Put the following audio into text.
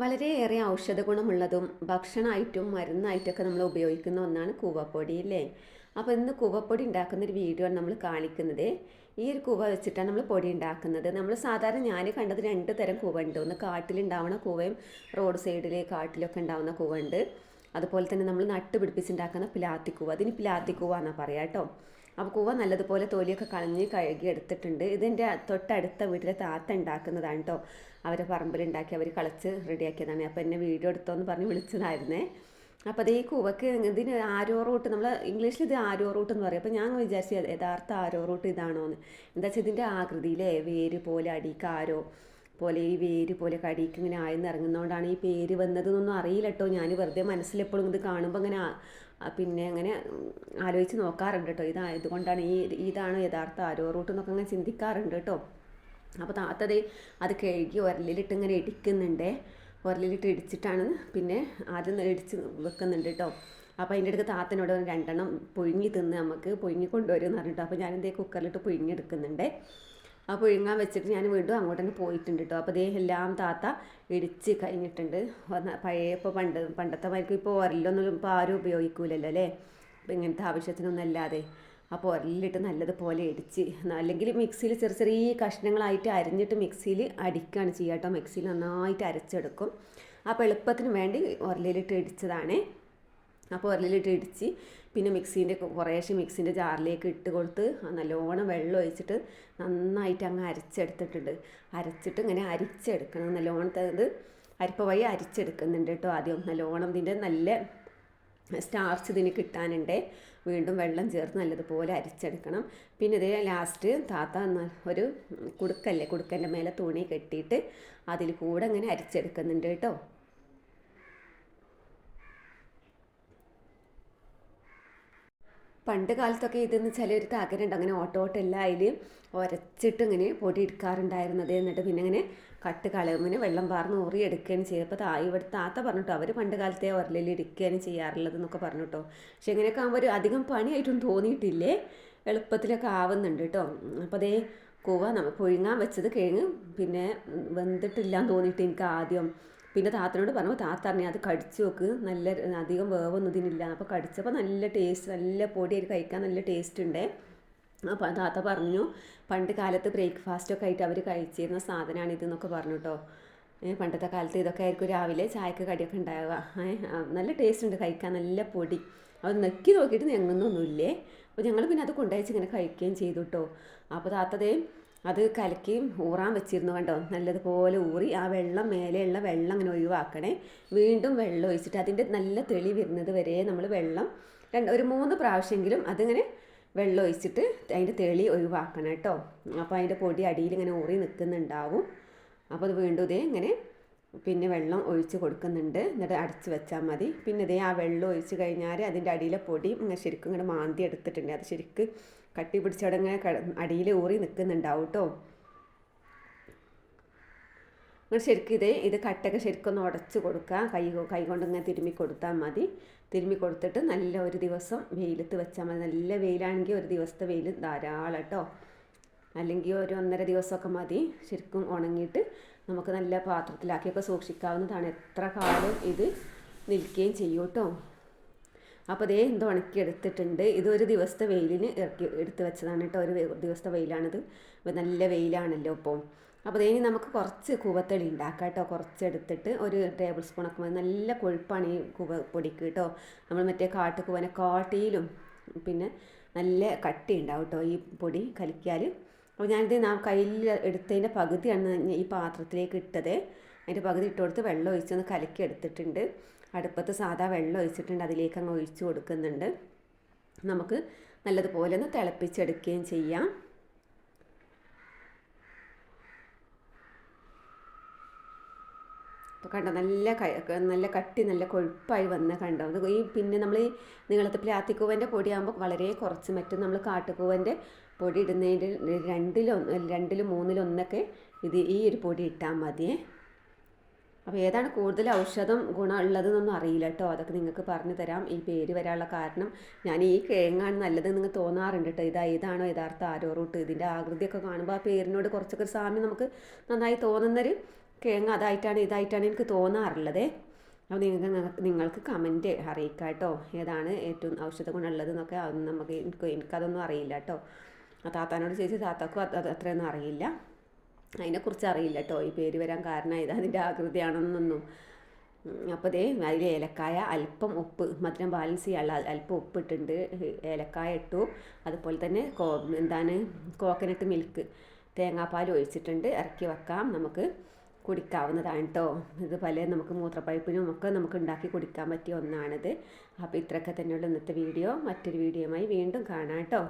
വളരെയേറെ ഔഷധ ഗുണമുള്ളതും ഭക്ഷണമായിട്ടും മരുന്നായിട്ടൊക്കെ നമ്മൾ ഉപയോഗിക്കുന്ന ഒന്നാണ് കൂവപ്പൊടി അല്ലേ അപ്പോൾ ഇന്ന് കൂവപ്പൊടി ഉണ്ടാക്കുന്ന ഒരു വീഡിയോ ആണ് നമ്മൾ കാണിക്കുന്നത്. ഈ ഒരു കൂവ വെച്ചിട്ടാണ് നമ്മൾ പൊടി ഉണ്ടാക്കുന്നത്. നമ്മൾ സാധാരണ ഞാൻ കണ്ടത് രണ്ട് തരം കൂവ ഉണ്ട്. ഒന്ന് കാട്ടിലുണ്ടാവുന്ന കൂവയും റോഡ് സൈഡിൽ കാട്ടിലൊക്കെ ഉണ്ടാവുന്ന കൂവ ഉണ്ട്. അതുപോലെ തന്നെ നമ്മൾ നട്ട് പിടിപ്പിച്ചുണ്ടാക്കുന്ന പിലാത്തിക്കൂവ. അതിന് പിലാത്തിക്കൂവ എന്നാണ് പറയാം കേട്ടോ അപ്പോൾ കൂവ നല്ലതുപോലെ തൊലിയൊക്കെ കളഞ്ഞ് കഴുകി എടുത്തിട്ടുണ്ട്. ഇതിന്റെ തൊട്ടടുത്ത വീട്ടിലെ താത്ത ഉണ്ടാക്കുന്നതാണ് കേട്ടോ അവരെ പറമ്പിലുണ്ടാക്കി അവർ കളിച്ച് റെഡിയാക്കിയതാണ്. അപ്പോൾ എന്നെ വീഡിയോ എടുത്തോന്ന് പറഞ്ഞ് വിളിച്ചതായിരുന്നേ. അപ്പോൾ അതേ കൂവക്ക് ഇതിന് ആരോ റൂട്ട് നമ്മൾ ഇംഗ്ലീഷിൽ ഇത് ആരോ റൂട്ട് എന്ന് പറയും. അപ്പോൾ ഞാൻ വിചാരിച്ചു യഥാർത്ഥ ആരോ റൂട്ട് ഇതാണോ എന്ന് എന്താ വെച്ചാൽ ഇതിന്റെ ആകൃതിയിലെ വേര് പോലെ അടിക്ക് ആരോ പോലെ ഈ വേര് പോലെ കടിക്ക് ഇങ്ങനെ ആയെന്ന് ഇറങ്ങുന്നതുകൊണ്ടാണ് ഈ പേര് വന്നതെന്നൊന്നും അറിയില്ല കേട്ടോ ഞാൻ വെറുതെ മനസ്സിലെപ്പോഴും ഇത് കാണുമ്പോൾ അങ്ങനെ പിന്നെ അങ്ങനെ ആലോചിച്ച് നോക്കാറുണ്ട് കേട്ടോ ഇതാ ഇതുകൊണ്ടാണ് ഈ ഇതാണ് യഥാർത്ഥ ആരോ റൂട്ട് എന്നൊക്കെ അങ്ങനെ ചിന്തിക്കാറുണ്ട് കേട്ടോ അപ്പോൾ താത്തത് അത് കഴുകി ഉരലിലിട്ട് ഇങ്ങനെ ഇടിക്കുന്നുണ്ടേ ഉരലിലിട്ട് ഇടിച്ചിട്ടാണ് പിന്നെ ആദ്യം ഇടിച്ച് വെക്കുന്നുണ്ട് കേട്ടോ അപ്പോൾ അതിന്റെ അടുത്ത് താത്തനോട് രണ്ടെണ്ണം പുഴുങ്ങി തിന്ന് നമുക്ക് പുഴുങ്ങി കൊണ്ടുവരുമെന്ന് പറഞ്ഞിട്ടോ. അപ്പോൾ ഞാനെന്തേ കുക്കറിലിട്ട് പുഴുങ്ങി എടുക്കുന്നുണ്ട് ആ പുഴുങ്ങാൻ വെച്ചിട്ട് ഞാൻ വീണ്ടും അങ്ങോട്ട് തന്നെ പോയിട്ടുണ്ട് കേട്ടോ അപ്പോൾ അതേ എല്ലാം താത്ത ഇടിച്ച് കഴിഞ്ഞിട്ടുണ്ട്. പഴയ ഇപ്പോൾ പണ്ട് പണ്ടത്തെ മാർക്ക് ഇപ്പോൾ ഒരലൊന്നും ഇപ്പോൾ ആരും ഉപയോഗിക്കൂലല്ലോ അല്ലേ? അപ്പോൾ ഇങ്ങനത്തെ ആവശ്യത്തിനൊന്നും അല്ലാതെ അപ്പോൾ ഉരലിലിട്ട് നല്ലതുപോലെ ഇടിച്ച് അല്ലെങ്കിൽ മിക്സിയിൽ ചെറിയ ചെറിയ കഷ്ണങ്ങളായിട്ട് അരിഞ്ഞിട്ട് മിക്സിയിൽ അടിക്കുകയാണ് ചെയ്യുക കേട്ടോ മിക്സിയിൽ നന്നായിട്ട് അരച്ചെടുക്കും. അപ്പോൾ എളുപ്പത്തിന് വേണ്ടി ഉരലിലിട്ട് ഇടിച്ചതാണ്. അപ്പോൾ ഉരലിലിട്ട് ഇടിച്ച് പിന്നെ മിക്സീന്റെ കുറേശ്ശെ മിക്സീന്റെ ജാറിലേക്ക് ഇട്ട് കൊടുത്ത് നല്ലോണം വെള്ളം ഒഴിച്ചിട്ട് നന്നായിട്ട് അങ്ങ് അരച്ചെടുത്തിട്ടുണ്ട്. അരച്ചിട്ട് ഇങ്ങനെ അരിച്ചെടുക്കണം. നല്ലോണത്തെ ഇത് അരിപ്പ വഴി അരിച്ചെടുക്കുന്നുണ്ട് കേട്ടോ ആദ്യം. നല്ലോണം ഇതിന്റെ നല്ല സ്റ്റാർച്ച് ഇതിന് കിട്ടാനുണ്ട്. വീണ്ടും വെള്ളം ചേർത്ത് നല്ലതുപോലെ അരിച്ചെടുക്കണം. പിന്നെ ഇത് ലാസ്റ്റ് താത്ത ഒരു കുടുക്കല്ലേ കുടുക്കന്റെ മേലെ തുണി കെട്ടിയിട്ട് അതിൽ കൂടെ ഇങ്ങനെ അരിച്ചെടുക്കുന്നുണ്ട് കേട്ടോ. പണ്ട് കാലത്തൊക്കെ ഇതെന്ന് വെച്ചാൽ ഒരു തകരുണ്ട്. അങ്ങനെ ഓട്ടോട്ടെല്ലാം അതിൽ ഒരച്ചിട്ട് ഇങ്ങനെ പൊടി എടുക്കാറുണ്ടായിരുന്നത് എന്നിട്ട് പിന്നെ ഇങ്ങനെ കട്ട് കളയുമ്പോൾ വെള്ളം പാർന്ന് ഊറി എടുക്കുകയാണ് ചെയ്യുക അപ്പോൾ താ ഇവിടെ താത്ത പറഞ്ഞിട്ടോ അവർ പണ്ട് കാലത്തെ ഉരലിൽ ഇടിക്കുകയാണ് ചെയ്യാറുള്ളത് എന്നൊക്കെ പറഞ്ഞിട്ടോ. പക്ഷെ ഇങ്ങനെയൊക്കെ ആകുമ്പോൾ ഒരു അധികം പണിയായിട്ടൊന്നും തോന്നിയിട്ടില്ലേ? എളുപ്പത്തിലൊക്കെ ആവുന്നുണ്ട് കേട്ടോ. അപ്പോൾ അതേ കൂവ നമ്മൾ പുഴുങ്ങാൻ വെച്ചത് കഴിഞ്ഞ് പിന്നെ വെന്തിട്ടില്ല എന്ന് തോന്നിയിട്ട് എനിക്ക് ആദ്യം പിന്നെ താത്തനോട് പറഞ്ഞു താത്ത പറഞ്ഞു അത് കടിച്ചു നോക്ക് നല്ല അധികം വേവൊന്നും ഇതിനില്ല. അപ്പോൾ കടിച്ചപ്പോൾ നല്ല ടേസ്റ്റ് നല്ല പൊടിയായിട്ട് കഴിക്കാൻ നല്ല ടേസ്റ്റ് ഉണ്ട് അപ്പോൾ താത്ത പറഞ്ഞു പണ്ട് കാലത്ത് ബ്രേക്ക്ഫാസ്റ്റൊക്കെ ആയിട്ട് അവർ കഴിച്ചിരുന്ന സാധനമാണ് ഇതെന്നൊക്കെ പറഞ്ഞു കേട്ടോ പണ്ടത്തെ കാലത്ത് ഇതൊക്കെ ആയിരിക്കും രാവിലെ ചായക്ക് കടിയൊക്കെ ഉണ്ടാവുക നല്ല ടേസ്റ്റ് ഉണ്ട് കഴിക്കാൻ നല്ല പൊടി. അത് നെക്കി നോക്കിയിട്ട് ഞങ്ങുന്നൊന്നുമില്ലേ? അപ്പോൾ ഞങ്ങൾ പിന്നെ അത് കൊണ്ടുവച്ച് ഇങ്ങനെ കഴിക്കുകയും ചെയ്തു കേട്ടോ അപ്പോൾ താത്തതേ അത് കലക്കി ഊറാൻ വെച്ചിരുന്നു കണ്ടോ? നല്ലതുപോലെ ഊറി ആ വെള്ളം മേലെയുള്ള വെള്ളം അങ്ങനെ ഒഴിവാക്കണേ. വീണ്ടും വെള്ളം ഒഴിച്ചിട്ട് അതിന്റെ നല്ല തെളി വരുന്നത് വരെ നമ്മൾ വെള്ളം രണ്ട് ഒരു മൂന്ന് പ്രാവശ്യമെങ്കിലും അതിങ്ങനെ വെള്ളം ഒഴിച്ചിട്ട് അതിന്റെ തെളി ഒഴിവാക്കണം കേട്ടോ. അപ്പോൾ അതിന്റെ പൊടി അടിയിൽ ഇങ്ങനെ ഊറി നിൽക്കുന്നുണ്ടാവും. അപ്പോൾ അത് വീണ്ടും ഇതേ ഇങ്ങനെ പിന്നെ വെള്ളം ഒഴിച്ച് കൊടുക്കുന്നുണ്ട്. എന്നിട്ട് അടച്ച് വെച്ചാൽ മതി. പിന്നെ ഇതേ ആ വെള്ളം ഒഴിച്ച് കഴിഞ്ഞാൽ അതിന്റെ അടിയിലെ പൊടി ശരിക്കും ഇങ്ങനെ മാന്തി എടുത്തിട്ടുണ്ട്. അത് ശരിക്ക് കട്ടി പിടിച്ചടങ്ങനെ അടിയിൽ ഊറി നിൽക്കുന്നുണ്ടാവും കേട്ടോ അങ്ങനെ ശരിക്കും ഇതേ ഇത് കട്ടൊക്കെ ശരിക്കും ഒന്ന് ഉടച്ച് കൊടുക്കുക. കൈ കൈ കൊണ്ട് ഇങ്ങനെ തിരുമ്മി കൊടുത്താൽ മതി. തിരുമ്മി കൊടുത്തിട്ട് നല്ല ഒരു ദിവസം വെയിലത്ത് വെച്ചാൽ മതി. നല്ല വെയിലാണെങ്കിൽ ഒരു ദിവസത്തെ വെയിൽ ധാരാളം കേട്ടോ അല്ലെങ്കിൽ ഒരു ഒന്നര ദിവസമൊക്കെ മതി ശരിക്കും ഉണങ്ങിയിട്ട് നമുക്ക് നല്ല പാത്രത്തിലാക്കിയൊക്കെ സൂക്ഷിക്കാവുന്നതാണ്. എത്ര കാലം ഇത് നിൽക്കുകയും ചെയ്യും കേട്ടോ അപ്പോൾ എന്തോ ഉണക്കി എടുത്തിട്ടുണ്ട് ഒരു ദിവസത്തെ വെയിലിന് ഇറക്കി എടുത്ത് വെച്ചതാണ് കേട്ടോ ഒരു ദിവസത്തെ വെയിലാണിത്. നല്ല വെയിലാണല്ലോ ഇപ്പോൾ അപ്പോൾ അതേ നമുക്ക് കുറച്ച് കൂവത്തളി ഉണ്ടാക്കാം കേട്ടോ കുറച്ച് എടുത്തിട്ട് ഒരു ടേബിൾ സ്പൂണൊക്കെ മതി. നല്ല കൊഴുപ്പാണ് ഈ കൂവ പൊടിക്ക് കേട്ടോ നമ്മൾ മറ്റേ കാട്ടുകൂവനെ കാട്ടിയിലും പിന്നെ നല്ല കട്ടി ഉണ്ടാവും കേട്ടോ ഈ പൊടി കലിക്കാൽ അപ്പോൾ ഞാനിത് നാം കയ്യിൽ എടുത്തതിന്റെ പകുതിയാണ് ഈ പാത്രത്തിലേക്ക് ഇട്ടത്. അതിന്റെ പകുതി ഇട്ട് കൊടുത്ത് വെള്ളം ഒഴിച്ചൊന്ന് കലക്കി എടുത്തിട്ടുണ്ട്. അടുപ്പത്ത് സാധാ വെള്ളം ഒഴിച്ചിട്ടുണ്ട്. അതിലേക്ക് അങ്ങ് ഒഴിച്ചു കൊടുക്കുന്നുണ്ട്. നമുക്ക് നല്ലതുപോലെ ഒന്ന് തിളപ്പിച്ചെടുക്കുകയും ചെയ്യാം. അപ്പോൾ കണ്ടോ നല്ല നല്ല കട്ടി നല്ല കൊഴുപ്പായി വന്ന കണ്ടോ? ഈ പിന്നെ നമ്മൾ ഈ നീളത്ത് പ്ലാത്തിക്കൂവന്റെ പൊടിയാകുമ്പോൾ വളരെ കുറച്ച് മറ്റും നമ്മൾ കാട്ടുകൂവന്റെ പൊടി ഇടുന്നതിന്റെ രണ്ടിലൊന്ന് രണ്ടിലും മൂന്നിലൊന്നൊക്കെ ഇത് ഈ ഒരു പൊടി ഇട്ടാൽ മതിയേ അപ്പോൾ ഏതാണ് കൂടുതൽ ഔഷധം ഗുണമുള്ളതെന്നൊന്നും അറിയില്ല കേട്ടോ അതൊക്കെ നിങ്ങൾക്ക് പറഞ്ഞു തരാം. ഈ പേര് വരാനുള്ള കാരണം ഞാൻ ഈ കിഴങ്ങാണ് നല്ലത് നിങ്ങൾ തോന്നാറുണ്ട് കേട്ടോ ഇതാ ഇതാണോ യഥാർത്ഥ ആരോ റൂട്ട് ഇതിന്റെ ആകൃതിയൊക്കെ കാണുമ്പോൾ ആ പേരിനോട് കുറച്ചൊക്കെ സാമ്യം നമുക്ക് നന്നായി തോന്നുന്നൊരു കിഴങ്ങ് അതായിട്ടാണ് ഇതായിട്ടാണ് എനിക്ക് തോന്നാറുള്ളത്. അപ്പോൾ നിങ്ങൾക്ക് നിങ്ങൾക്ക് കമന്റ് അറിയിക്കാം കേട്ടോ. ഏതാണ് ഏറ്റവും ഔഷധ ഗുണമുള്ളത് എന്നൊക്കെ അതൊന്നും നമുക്ക് എനിക്ക് എനിക്കതൊന്നും അറിയില്ല കേട്ടോ. ആ താത്താനോട് ചേച്ചി താത്താക്കും അത് അത്രയൊന്നും അറിയില്ല. അതിനെക്കുറിച്ച് അറിയില്ല കേട്ടോ. ഈ പേര് വരാൻ കാരണം ഇത് അതിന്റെ ആകൃതിയാണെന്നൊന്നും. അപ്പോൾ ദേ അതിൽ ഏലക്കായ അല്പം ഉപ്പ് മധുരം ബാലൻസ് ചെയ്യാനുള്ള അല്പം ഉപ്പിട്ടുണ്ട് ഏലക്കായ ഇട്ടു. അതുപോലെ തന്നെ കോ എന്താണ് കോക്കനട്ട് മിൽക്ക് തേങ്ങാപ്പാൽ ഒഴിച്ചിട്ടുണ്ട്. ഇറക്കി വെക്കാം നമുക്ക്. കുടിക്കാവുന്നതാണ് കേട്ടോ ഇത് പല നമുക്ക് മൂത്രപ്പൈപ്പിനും ഒക്കെ നമുക്ക് ഉണ്ടാക്കി കുടിക്കാൻ പറ്റിയ ഒന്നാണിത്. അപ്പോൾ ഇത്രയൊക്കെ തന്നെയുള്ള ഇന്നത്തെ വീഡിയോ. മറ്റൊരു വീഡിയോയുമായി വീണ്ടും കാണാം കേട്ടോ